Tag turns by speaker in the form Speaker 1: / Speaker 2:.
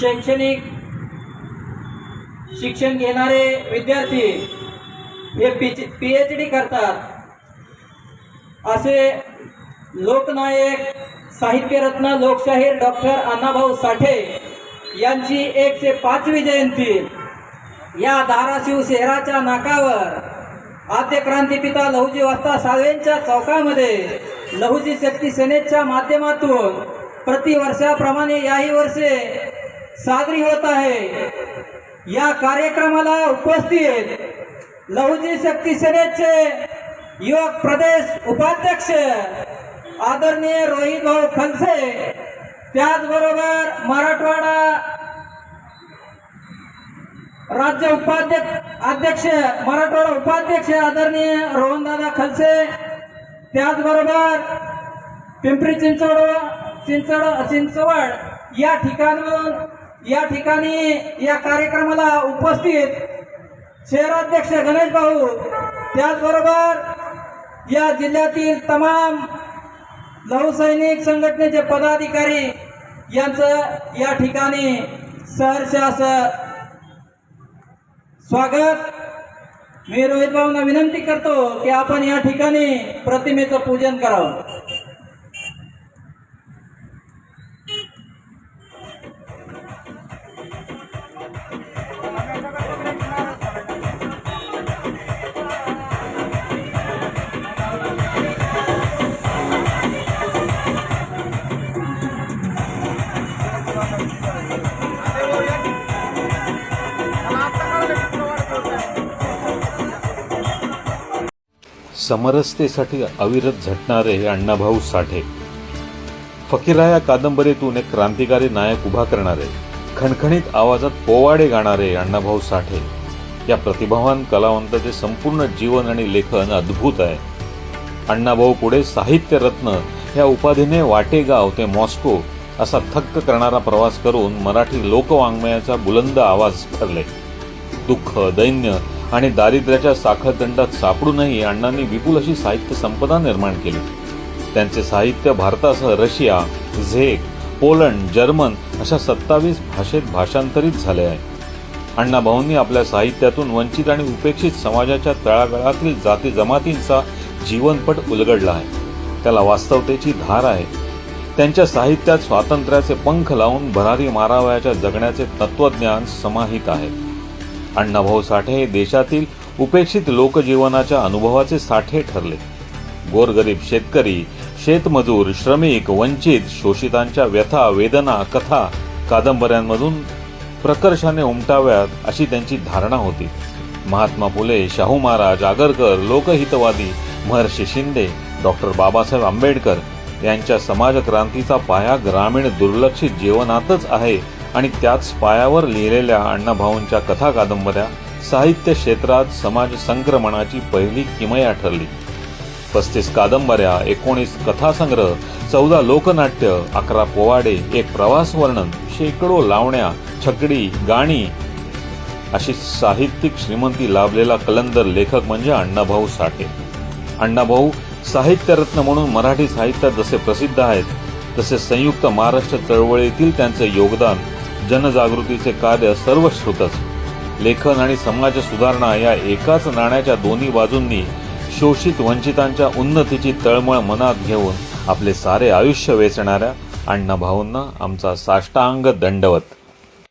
Speaker 1: शैक्षणिक शिक्षण घेणारे विद्यार्थी हे पी पी एच डी करतात. असे लोकनायक साहित्यरत्न लोकशाहीर डॉक्टर अण्णाभाऊ साठे यांची एकशे पाचवी जयंती या धाराशिव शहराच्या नाकावर आद्य क्रांतीपिता लहुजी वास्ता साळवेंच्या चौकामध्ये लहुजी शक्ती सेनेच्या माध्यमातून प्रतिवर्षाप्रमाणे याही वर्षे साजरी होत आहे. या कार्यक्रमाला उपस्थित लहुजी शक्ती सेनेचे युवक प्रदेश उपाध्यक्ष आदरणीय रोहित भाऊ खलसे त्याचबरोबर मराठवाडा राज्य उपाध्यक्ष अध्यक्ष मराठवाडा उपाध्यक्ष आदरणीय रोहनदादा खलसे त्याचबरोबर पिंपरी चिंचवड चिंचवड चिंचवड या ठिकाणून या ठिकाणी या कार्यक्रमाला उपस्थित शहराध्यक्ष गणेश भाऊ त्याचबरोबर या जिल्ह्यातील तमाम लहुसैनिक संघटनेचे पदाधिकारी यांचं या ठिकाणी सहर्ष असं स्वागत. मी रोहित भाऊंना विनंती करतो की आपण या ठिकाणी प्रतिमेचं पूजन करावं.
Speaker 2: समरसतेसाठी अविरत झटणारे अण्णाभाऊ साठे. फकीरा या कादंबरीतून एक क्रांतिकारी नायक उभा करणारे खणखणीत आवाजात पोवाडे गाणारे अण्णाभाऊ साठे. या प्रतिभावान कलावंताचे संपूर्ण जीवन आणि लेखन अद्भुत आहे. अण्णाभाऊ पुढे साहित्य रत्न या उपाधीने वाटेगाव ते मॉस्को असा थक्क करणारा प्रवास करून मराठी लोकवाङ्मयाचा बुलंद आवाज ठरले दुःख दैन्य आणि दारिद्र्याच्या साखळदंडात सापडूनही अण्णांनी विपुल अशी साहित्य संपदा निर्माण केली. त्यांचे साहित्य भारतासह रशिया झेक पोलंड जर्मन अशा सत्तावीस भाषेत भाषांतरित झाले आहे. अण्णाभाऊंनी आपल्या साहित्यातून वंचित आणि उपेक्षित समाजाच्या तळागाळातील जाती जमातींचा जीवनपट उलगडला आहे. त्याला वास्तवतेची धार आहे. त्यांच्या साहित्यात स्वातंत्र्याचे पंख लावून भरारी मारावयाच्या जगण्याचे तत्वज्ञान समाहित आहे. अण्णाभाऊ साठे हे देशातील उपेक्षित लोकजीवनाच्या अनुभवाचे साठे ठरले. गोरगरीब शेतकरी शेतमजूर श्रमिक वंचित शोषितांच्या व्यथा वेदना कथा कादंबऱ्यांमधून प्रकर्षाने उमटाव्यात अशी त्यांची धारणा होती. महात्मा फुले शाहू महाराज आगरकर लोकहितवादी महर्षी शिंदे डॉक्टर बाबासाहेब आंबेडकर यांच्या समाजक्रांतीचा पाया ग्रामीण दुर्लक्षित जीवनातच आहे आणि त्याच पायावर लिहिलेल्या अण्णाभाऊंच्या कथा कादंबऱ्या साहित्य क्षेत्रात समाज संक्रमणाची पहिली किमया ठरली. पस्तीस कादंबऱ्या एकोणीस कथासंग्रह चौदा लोकनाट्य अकरा पोवाडे एक प्रवास वर्णन शेकडो लावण्या छकडी गाणी. अशी साहित्यिक श्रीमंती लाभलेला कलंदर लेखक म्हणजे अण्णाभाऊ साठे. अण्णाभाऊ साहित्यरत्न म्हणून मराठी साहित्यात जसे प्रसिद्ध आहेत तसे संयुक्त महाराष्ट्र चळवळीतील त्यांचे योगदान जनजागृतीचे कार्य सर्वश्रुतच. लेखन आणि समाज सुधारणा या एकाच नाण्याच्या दोन्ही बाजूंनी शोषित वंचितांच्या उन्नतीची तळमळ मनात घेऊन आपले सारे आयुष्य वेचणाऱ्या अण्णाभाऊंना आमचा साष्टांग दंडवत.